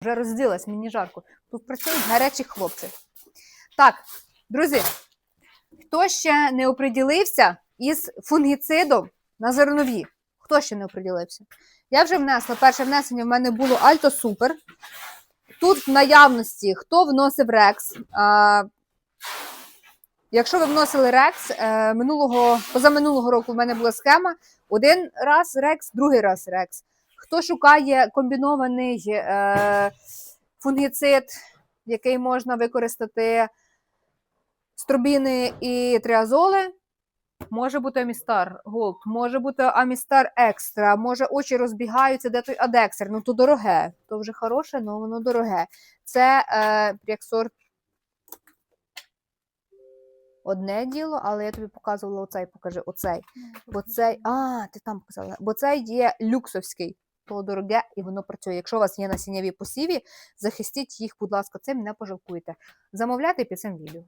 Вже розділась, мені жарко. Тут працюють гарячі хлопці. Так, друзі, хто ще не оприділився із фунгіцидом на зернові? Хто ще не оприділився? Я вже внесла. Перше внесення в мене було Альто Супер. Тут в наявності хто вносив Рекс. А, якщо ви вносили Рекс, е, минулого, позаминулого року в мене була схема. Один раз Рекс, другий раз Рекс. Хто шукає комбінований е, фунгіцид, який можна використати стробіни і триазоли, може бути Амістар Голд, може бути Амістар Екстра, може очі розбігаються, де той Адексер. Ну то дороге, то вже хороше, але воно дороге. Це е, Пріаксор одне діло, але я тобі показувала оцей, покажи, оцей. Бо цей, а, ти там показала, бо це є люксовський, то дороге і воно працює. Якщо у вас є насінняві посіві, захистіть їх, будь ласка, цим не пожалкуйте. Замовляйте під цим відео.